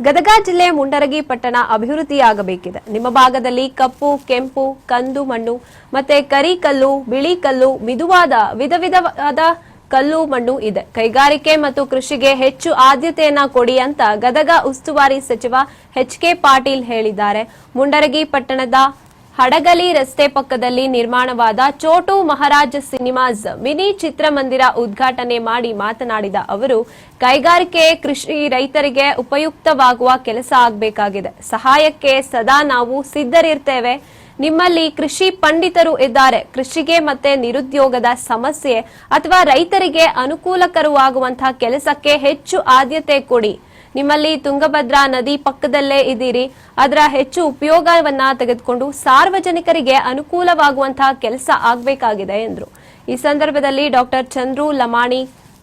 ಗದಗ ಜಿಲ್ಲೆ ಮುಂಡರಗಿ ಪಟ್ಟಣ ಅಭಿವೃದ್ಧಿಯಾಗಬೇಕಿದೆ. ನಿಮ್ಮ ಭಾಗದಲ್ಲಿ ಕಪ್ಪು, ಕೆಂಪು, ಕಂದು, ಮಣ್ಣು ಮತ್ತೆ ಕರಿ ಕಲ್ಲು, ಬಿಳಿ ಕಲ್ಲು, ಮಿದುವಾದ ವಿಧ ವಿಧವಾದ ಕಲ್ಲು, ಮಣ್ಣು ಇದೆ. ಕೈಗಾರಿಕೆ ಮತ್ತು ಕೃಷಿಗೆ ಹೆಚ್ಚು ಆದ್ಯತೆಯನ್ನ ಕೊಡಿ ಅಂತ ಗದಗ ಉಸ್ತುವಾರಿ ಸಚಿವ ಎಚ್ ಕೆ ಪಾಟೀಲ್ ಹೇಳಿದ್ದಾರೆ. ಮುಂಡರಗಿ ಪಟ್ಟಣದ ಹಡಗಲಿ ರಸ್ತೆ ಪಕ್ಕದಲ್ಲಿ ನಿರ್ಮಾಣವಾದ ಚೋಟು ಮಹಾರಾಜ್ ಸಿನಿಮಾಸ್ ಮಿನಿ ಚಿತ್ರಮಂದಿರ ಉದ್ಘಾಟನೆ ಮಾಡಿ ಮಾತನಾಡಿದ ಅವರು, ಕೈಗಾರಿಕೆ ಕೃಷಿ ರೈತರಿಗೆ ಉಪಯುಕ್ತವಾಗುವ ಕೆಲಸ ಆಗಬೇಕಾಗಿದೆ. ಸಹಾಯಕ್ಕೆ ಸದಾ ನಾವು ಸಿದ್ಧರಿರ್ತೇವೆ. ನಿಮ್ಮಲ್ಲಿ ಕೃಷಿ ಪಂಡಿತರು ಇದ್ದಾರೆ. ಕೃಷಿಗೆ ಮತ್ತೆ ನಿರುದ್ಯೋಗದ ಸಮಸ್ಯೆ ಅಥವಾ ರೈತರಿಗೆ ಅನುಕೂಲಕರವಾಗುವಂತಹ ಕೆಲಸಕ್ಕೆ ಹೆಚ್ಚು ಆದ್ಯತೆ ಕೊಡಿ. ನಿಮ್ಮಲ್ಲಿ ತುಂಗಭದ್ರಾ ನದಿ ಪಕ್ಕದಲ್ಲೇ ಇದ್ದೀರಿ. ಅದರ ಹೆಚ್ಚು ಉಪಯೋಗವನ್ನ ತೆಗೆದುಕೊಂಡು ಸಾರ್ವಜನಿಕರಿಗೆ ಅನುಕೂಲವಾಗುವಂತಹ ಕೆಲಸ ಆಗಬೇಕಾಗಿದೆ ಎಂದರು. ಈ ಸಂದರ್ಭದಲ್ಲಿ ಡಾಕ್ಟರ್ ಚಂದ್ರು ಲಮಾಣಿ,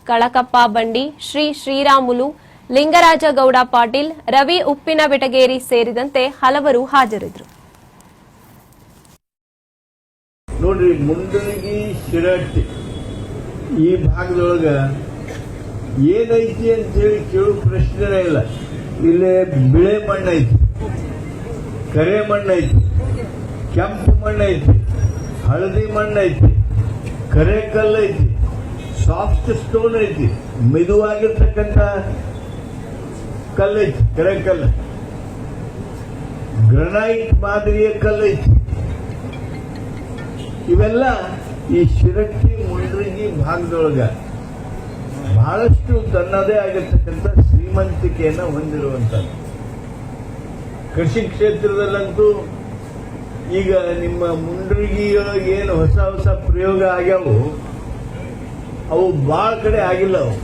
ಕಳಕಪ್ಪ ಬಂಡಿ, ಶ್ರೀ ಶ್ರೀರಾಮುಲು, ಲಿಂಗರಾಜ ಗೌಡ ಪಾಟೀಲ್, ರವಿ ಉಪ್ಪಿನ ಬೆಟಗೇರಿ ಸೇರಿದಂತೆ ಹಲವರು ಹಾಜರಿದ್ದರು. ನೋಡ್ರಿ ಮುಂಡಗಿ ಶಿರಟ್ಟಿ ಈ ಭಾಗದೊಳಗ ಏನೈತಿ ಅಂತೇಳಿ ಕೇಳೋ ಪ್ರಶ್ನೆ ಇಲ್ಲ. ಇಲ್ಲಿ ಬಿಳೆ ಮಣ್ಣೈತಿ, ಕರೆ ಮಣ್ಣೈತಿ, ಕೆಂಪು ಮಣ್ಣೈತಿ, ಹಳದಿ ಮಣ್ಣೈತಿ, ಕರೆ ಕಲ್ಲೈತಿ ಸಾಫ್ಟ್ ಸ್ಟೋನ್ ಐತಿ, ಮೆದುವಾಗಿರ್ತಕ್ಕಂಥ ಕಲ್ಲೈತಿ, ಕರೆ ಕಲ್ಲು. ಗ್ರನೈಟ್ ಮಾದರಿಯ ಕಲ್ಲೈತಿ. ಇವೆಲ್ಲ ಈ ಶಿರಟ್ಟಿ ಮುಂಡ್ರಿಗಿ ಭಾಗದೊಳಗ ಬಹಳಷ್ಟು ತನ್ನದೇ ಆಗಿರ್ತಕ್ಕಂಥ ಶ್ರೀಮಂತಿಕೆಯನ್ನು ಹೊಂದಿರುವಂಥದ್ದು. ಕೃಷಿ ಕ್ಷೇತ್ರದಲ್ಲಂತೂ ಈಗ ನಿಮ್ಮ ಮುಂಡ್ರಿಗಿಯೊಳಗೆ ಏನು ಹೊಸ ಹೊಸ ಪ್ರಯೋಗ ಆಗ್ಯಾವು, ಅವು ಬಹಳ ಕಡೆ ಆಗಿಲ್ಲ ಅವು.